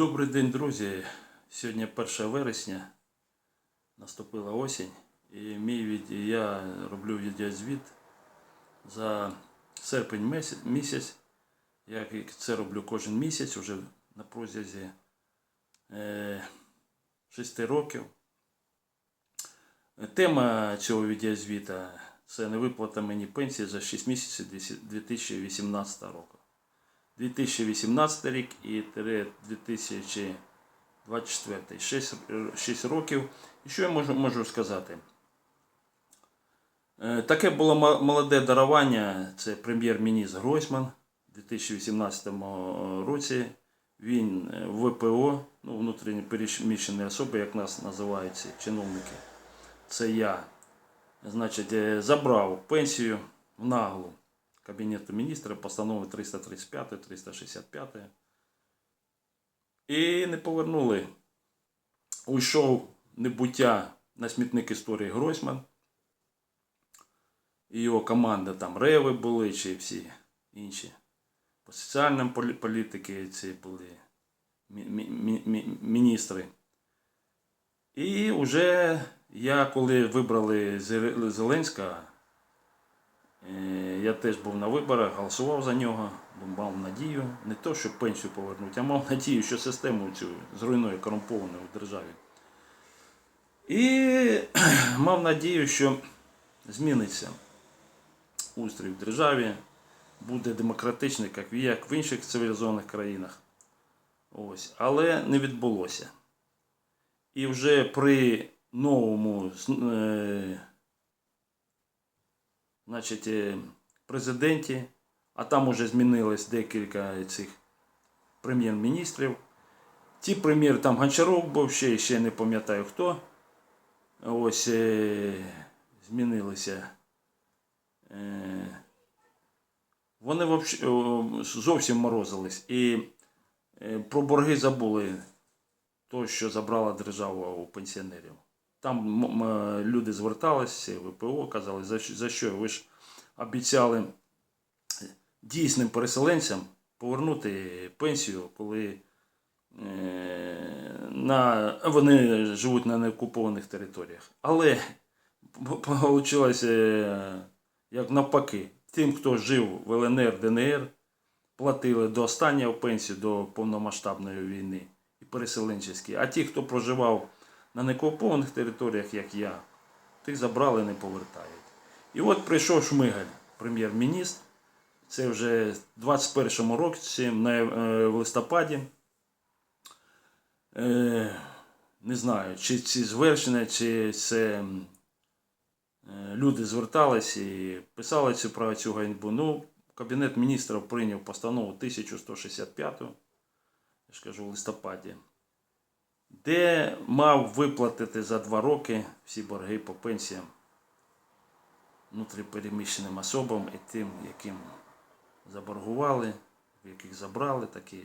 Добрий день, друзі. Сьогодні 1 вересня. Наступила осінь. І мій від... я роблю відеозвіт за серпень місяць. Я це роблю кожен місяць уже на протязі е, 6 років. Тема цього відеозвіта це невиплата мені пенсії за 6 місяців 2018 року. 2018 рік і 2024. 6, 6 років. І що я можу, можу сказати? Е, Таке було молоде дарування. Це прем'єр-міністр Гройсман у 2018 році. Він е, ВПО, ну, внутрішньо переміщені особи, як нас називають ці чиновники. Це я. Значить, е, забрав пенсію в наглу. Кабінету міністра постанови 335, 365. І не повернули. Уйшов небуття на смітник історії Гройсман. І його команда там Реви були, чи всі інші. По соціальним полі- політики ці були мі- мі- мі- мі- міністри. І вже я, коли вибрали Е, Я теж був на виборах, голосував за нього, мав надію, не то, щоб пенсію повернути, а мав надію, що систему цю зруйнує корумповану в державі. І мав надію, що зміниться устрій в державі, буде демократичний, як в інших цивілізованих країнах. Ось. Але не відбулося. І вже при новому е, значить, е, президенті, а там уже змінилось декілька цих прем'єр-міністрів. Ті прем'єр, там Гончаров був, ще, ще не пам'ятаю хто. Ось е, змінилися. Е, вони зовсім морозились. І про борги забули то, що забрала держава у пенсіонерів. Там люди зверталися, ВПО казали, за, що- ви ж обіцяли дійсним переселенцям повернути пенсію, коли е, на, вони живуть на неокупованих територіях. Але вийшло як навпаки. Тим, хто жив в ЛНР, ДНР, платили до останнього пенсію, до повномасштабної війни і переселенчеські. А ті, хто проживав на неокупованих територіях, як я, тих забрали, не повертають. І от прийшов Шмигаль, прем'єр-міністр. Це вже в 21-му році, е, в листопаді. Е, не знаю, чи ці звершення, чи це е, люди звертались і писали цю про цю ганьбу. Ну, Кабінет міністрів прийняв постанову 1165, я ж кажу, в листопаді де мав виплатити за два роки всі борги по пенсіям внутріпереміщеним особам і тим, яким заборгували, яких забрали такі.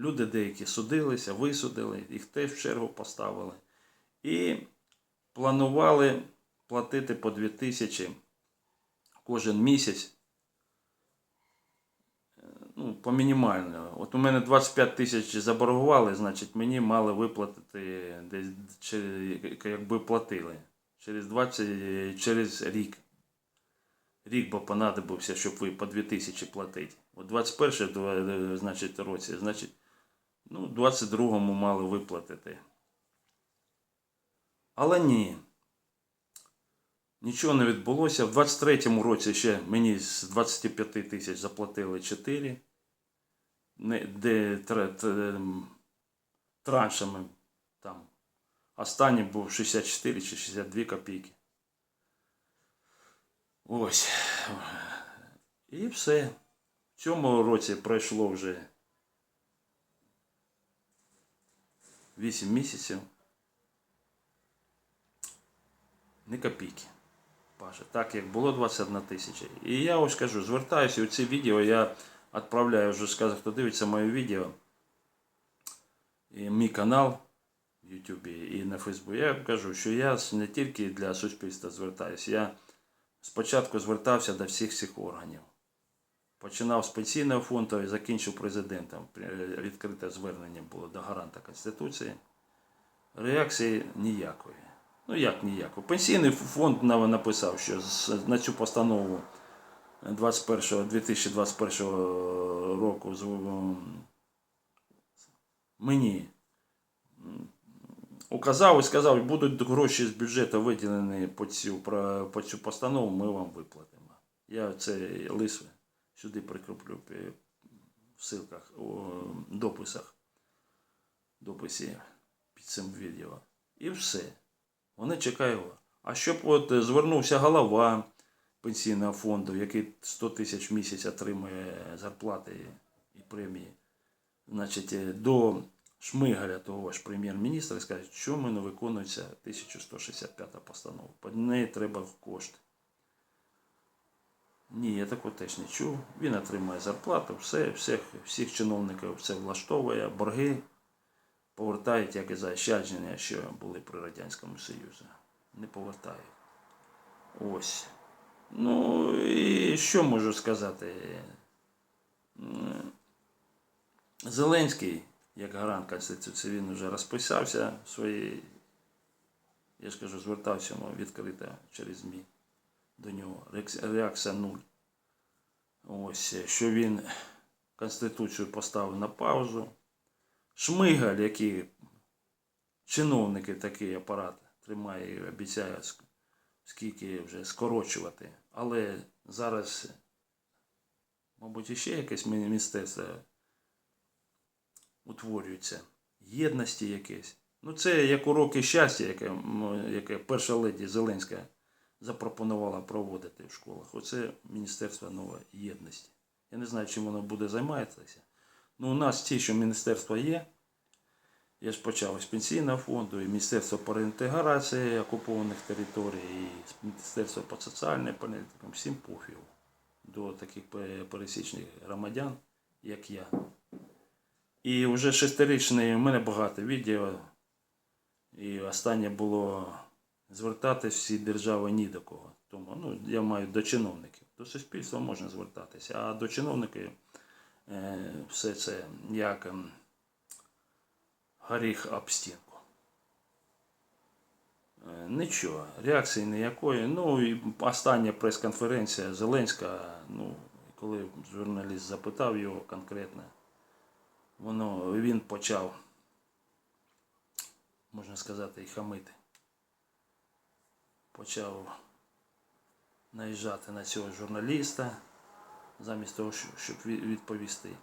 Люди деякі судилися, висудили, їх теж в чергу поставили. І планували платити по 2 тисячі кожен місяць. Ну, по мінімально. От у мене 25 тисяч заборгували, значить мені мали виплатити десь якби платили. Через 20, через рік. Рік бо понадобився, щоб ви по 2 тисячі платити. От 21 два- значить, році, значить, ну, 22-му мали виплатити. Але ні. Нічого не відбулося. В 23-му році ще мені з 25 тисяч заплатили 4 не, де тр, тр, траншами там. Останній був 64 чи 62 копійки. Ось. І все. В цьому році пройшло вже 8 місяців. Не копійки. Паша, так як було 21 тисяча. І я ось кажу, звертаюся у ці відео, я відправляю вже сказав, хто дивиться моє відео. І мій канал в Ютубі і на Фейсбуці. Я кажу, що я не тільки для суспільства звертаюся. Я спочатку звертався до всіх цих органів. Починав з пенсійного фонду і закінчив президентом. Е, Відкрите звернення було до гаранта Конституції. Реакції ніякої. Ну як ніякої? Пенсійний фонд написав, що на цю постанову 21, 2021 року мені указав і сказав, будуть гроші з бюджету виділені по цю, по цю постанову, ми вам виплатимо. Я цей лист сюди прикріплю в ссылках, у дописах, дописі під цим відео. І все. Вони чекають. А щоб от звернувся голова пенсійного фонду, який 100 тисяч в місяць отримує зарплати і премії, значить, е, до Шмигаля, того ж прем'єр-міністра, скаже, чому не виконується 1165 постанова. Під неї треба кошти. Ні, я такого теж не чув. Він отримує зарплату, все, всіх, всіх чиновників все влаштовує, борги повертають, як і заощадження, що були при Радянському Союзі. Не повертають. Ось. Ну і що можу сказати? Зеленський, як гарант Конституції, він вже розписався в своїй, я ж кажу, звертався йому відкрито через ЗМІ до нього. Реакція- нуль. Ось, що він Конституцію поставив на паузу. Шмигаль, який чиновники такий апарат тримає і обіцяє скільки вже скорочувати. Але зараз, мабуть, іще якесь міністерство утворюється. Єдності якесь. Ну, це як уроки щастя, яке, яке перша леді Зеленська запропонувала проводити в школах. Оце Міністерство нової єдності. Я не знаю, чим воно буде займатися. Ну, у нас ті, що міністерство є. Я ж почав з пенсійного фонду, і Міністерство по реінтеграції окупованих територій, і Міністерство по соціальній політиці, всім пофігу до таких пересічних громадян, як я. І вже шестирічний, у мене багато відео. І останнє було звертатись всі держави ні до кого. Тому ну, я маю до чиновників. До суспільства можна звертатися, а до чиновників е, все це як ем, горіх об стінку. Е, Нічого, реакції ніякої. Ну і остання прес-конференція Зеленська, ну, коли журналіст запитав його конкретно, воно, він почав, можна сказати, і хамити. Почав наїжджати на цього журналіста, замість того, щоб відповісти.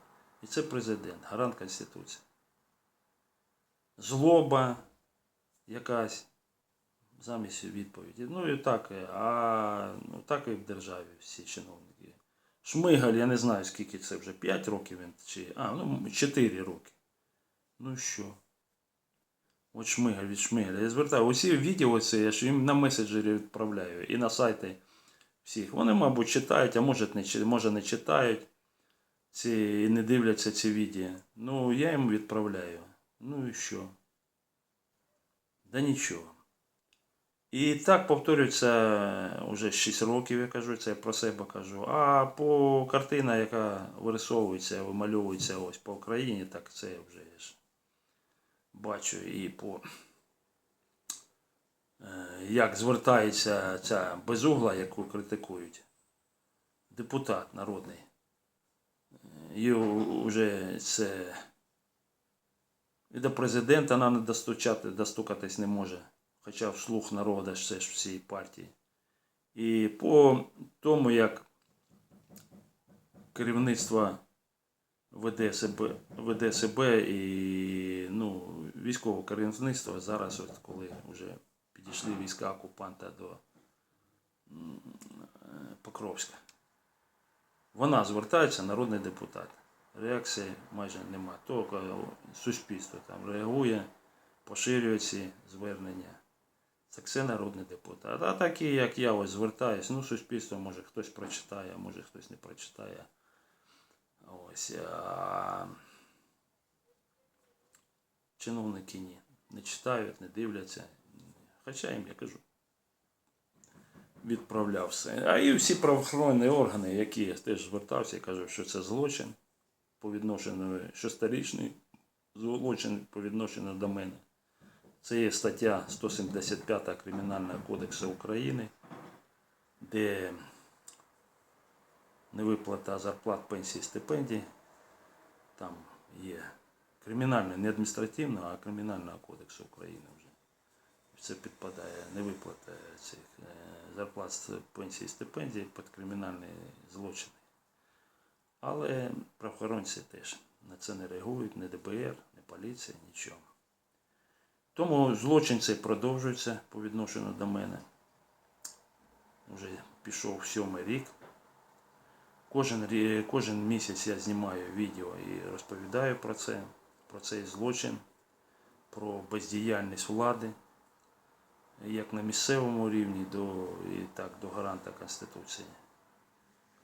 І це президент, гарант Конституції. Злоба якась замість відповіді. Ну і так, е, а ну, так і в державі всі чиновники. Шмигаль, я не знаю, скільки це вже 5 років він чи. А, ну 4 роки. Ну що? От Шмигаль від Шмигаля. Я звертаю, усі відео це я ж їм на меседжері відправляю і на сайти всіх. Вони, мабуть, читають, а може не, може не читають ці, і не дивляться ці відео. Ну, я їм відправляю. Ну і що? Да нічого. І так повторюється вже 6 років, я кажу, це я про себе кажу. А по картина, яка вирисовується, вимальовується ось по Україні, так це я вже ж бачу і по е, як звертається ця безугла, яку критикують. Депутат народний. І вже це і до президента нам не достучати, достукатись не може. Хоча вслух народу ж це ж всій партії. І по тому, як керівництво веде себе, веде себе і ну, військове керівництво зараз, от коли вже підійшли війська окупанта до е, Покровська. Вона звертається, народний депутат. Реакції майже нема. Тільки суспільство там реагує, поширює ці звернення. Це народний депутат. А такі, як я ось звертаюсь, ну, суспільство може хтось прочитає, а може хтось не прочитає. Ось. А... Чиновники ні. Не читають, не дивляться. Хоча їм я кажу. відправляв все. А і всі правоохоронні органи, які я теж звертався, кажу, що це злочин по відношенню, шестирічний злочин по відношенню до мене. Це є стаття 175 Кримінального кодексу України, де невиплата зарплат, пенсій, стипендій. Там є кримінальне, не адміністративного, а кримінального кодексу України вже. Це підпадає невиплата цих е, зарплат, пенсій, стипендій під кримінальні злочини. Але правоохоронці теж на це не реагують, не ДБР, не поліція, нічого. Тому злочин цей продовжується по відношенню до мене. Вже пішов сьомий рік. Кожен, кожен місяць я знімаю відео і розповідаю про це, про цей злочин, про бездіяльність влади, як на місцевому рівні, до, і так до гаранта Конституції.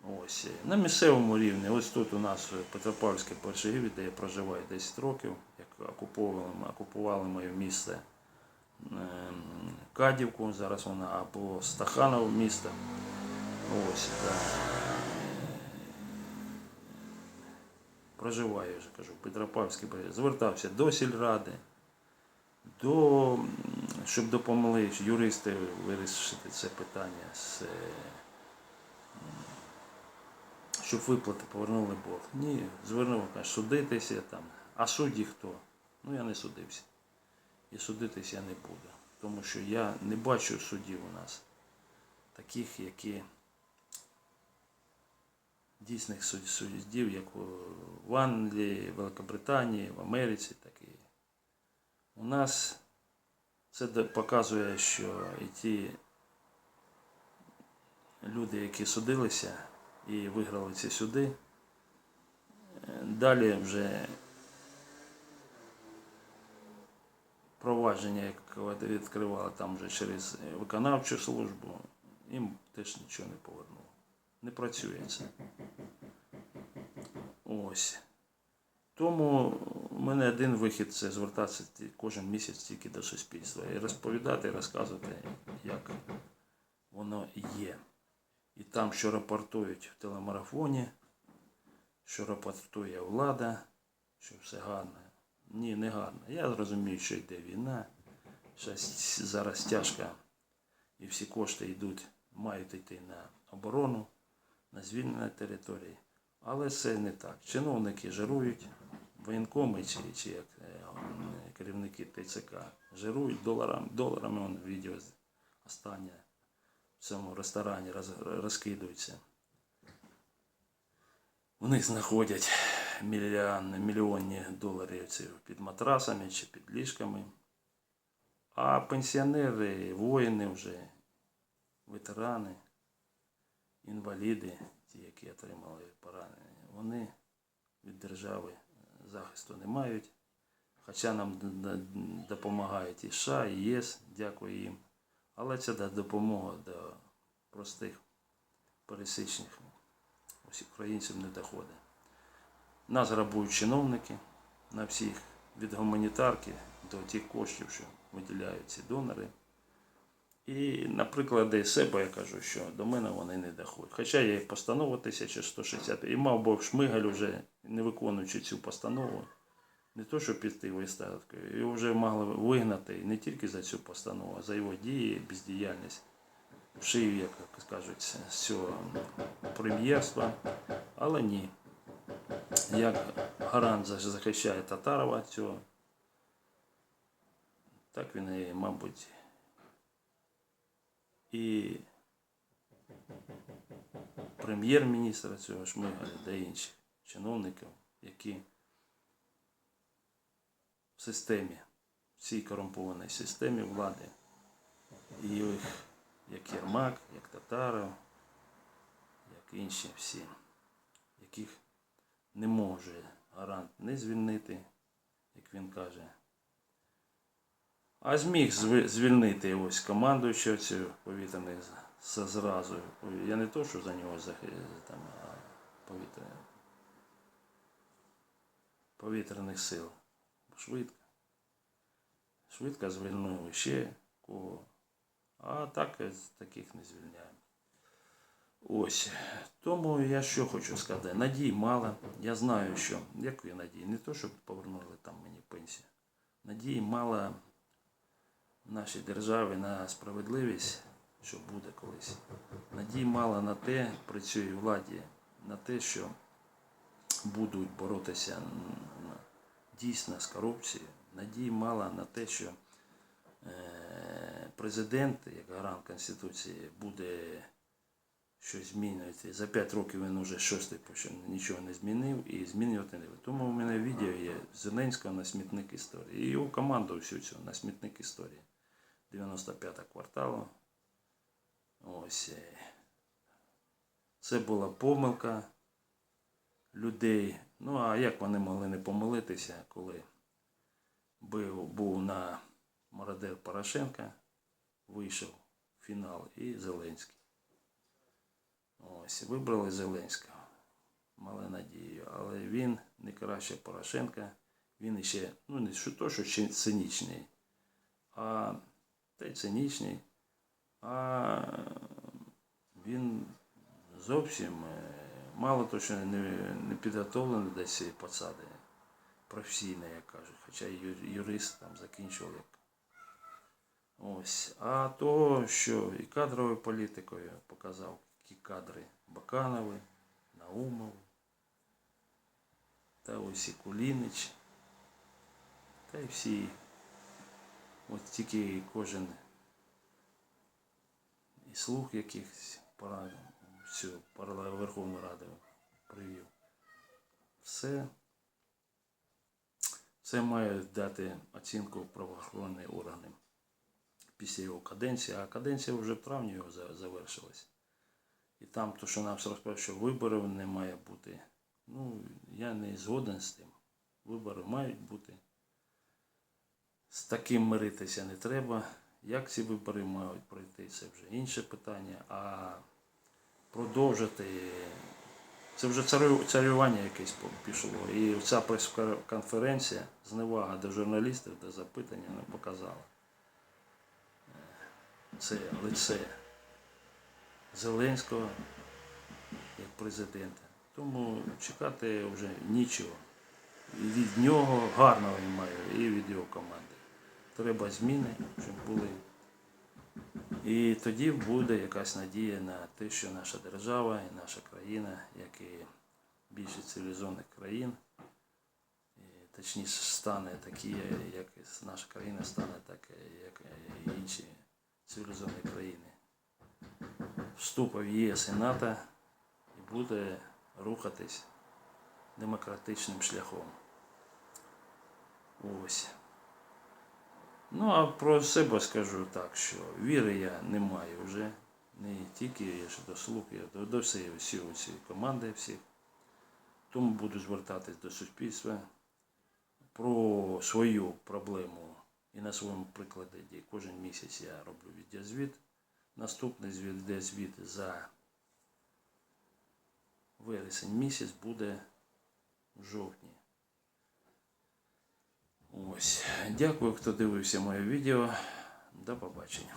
Ось. На місцевому рівні, ось тут у нас в Петропавлівське Першигів'я, де я проживаю 10 років, як окуповували, окупували моє місце ем, Кадівку, зараз вона або Стаханов місто. Ось, так. Проживаю, вже кажу, в Петропавлівській Звертався до сільради, до, щоб допомогли юристи вирішити це питання з. Щоб виплати повернули борг. Ні, звернув, каже, судитися там. А судді хто? Ну я не судився. І судитися я не буду. Тому що я не бачу суддів у нас таких, які дійсних суд- суддів, як в Англії, Великобританії, в Америці такі. У нас це показує, що і ті люди, які судилися і виграли ці суди, е, далі вже провадження, яке відкривали там вже через виконавчу службу, їм теж нічого не повернуло. Не працює це. Ось. Тому у мене один вихід це звертатися кожен місяць тільки до суспільства і розповідати, і розказувати, як воно є. І там, що рапортують в телемарафоні, що рапортує влада, що все гарно. Ні, не гарно. Я зрозумію, що йде війна. Щас зараз тяжко, і всі кошти йдуть, мають йти на оборону, на звільнення території. Але це не так. Чиновники жирують, воєнкоми чи, чи як е, керівники ТЦК жирують доларами, доларами он відео останнє в цьому ресторані роз, розкидуються. У них знаходять мільйон, мільйонні доларів під матрасами чи під ліжками. А пенсіонери, воїни вже, ветерани, інваліди, ті, які отримали поранення, вони від держави захисту не мають. Хоча нам допомагають і США, і ЄС, дякую їм. Але це да- допомога до простих пересічних українців не доходить. Нас грабують чиновники на всіх від гуманітарки до тих коштів, що виділяють ці донори. І, наприклад, себе я кажу, що до мене вони не доходять. Хоча є постанова 1160, і мав би Шмигаль вже, не виконуючи цю постанову, не то, що піти виставкою, його вже могли вигнати не тільки за цю постанову, а за його дії, бездіяльність. В шию, як кажуть, з цього прем'єрства. Але ні. Як гарант захищає Татарова цього, так він і, мабуть, і прем'єр-міністра цього Шмигаля та інших чиновників, які системі, в цій корумпованій системі влади, і їх, як Єрмак, як Татаров, як інші всі, яких не може гарант не звільнити, як він каже. А зміг звільнити ось командуючого цього повітряних зразу. Я не то, що за нього там, а повітря, повітряних сил. Швидко. Швидко звільнив ще кого. А так таких не звільняємо. Ось. Тому я що хочу сказати. Надій мало. Я знаю, що. Якої надії? Не то, щоб повернули там мені пенсію. Надії мало нашій державі на справедливість, що буде колись. Надій мало на те, при цій владі, на те, що будуть боротися дійсно з корупцією. Надій мало на те, що е, президент, як гарант Конституції, буде щось змінювати. За 5 років він уже шостий нічого не змінив і змінювати не буде. Тому у мене відео є Зеленського на смітник історії. І його команду всю цю на смітник історії. 95 кварталу. Ось. е, Це була помилка людей. Ну а як вони могли не помилитися, коли був, був на мародер Порошенка, вийшов в фінал і Зеленський. Ось, вибрали Зеленського. Мали надію, але він не краще Порошенка. Він іще, ну не що то, що цинічний, а та й цинічний, а він зовсім е, мало то, що не, не підготовлений до цієї посади професійно, як кажуть, хоча юрист там закінчував. Ось. А то, що і кадровою політикою показав ті кадри Баканови, Наумов, та ось і Кулінич, та й всі. От тільки кожен і слух якихось пора паралель Верховну Раду привів. Все. Це має дати оцінку правоохоронні органи після його каденції, а каденція вже в травні його завершилась. І там, то, що нам розповів, що виборів не має бути. Ну, я не згоден з тим. Вибори мають бути. З таким миритися не треба. Як ці вибори мають пройти, це вже інше питання. А продовжити. Це вже царювання якесь пішло. І ця прес-конференція, зневага до журналістів, до запитання не показала. Це лице Зеленського як президента. Тому чекати вже нічого. І від нього гарного маю, і від його команди. Треба зміни, щоб були. І тоді буде якась надія на те, що наша держава і наша країна, як і більше цивілізованих країн, точніше стане такі, як наша країна стане, так як і інші цивілізовані країни. Вступить в ЄС і НАТО і буде рухатись демократичним шляхом. Ось. Ну, а про себе скажу так, що віри я не маю вже. Не тільки я ж до слуг, я до, до всієї всієї команди всіх. Тому буду звертатись до суспільства про свою проблему. І на своєму прикладі кожен місяць я роблю відеозвіт. Наступний звіт, відеозвіт за вересень місяць буде в жовтні. Ось. Дякую, хто дивився моє відео. До побачення.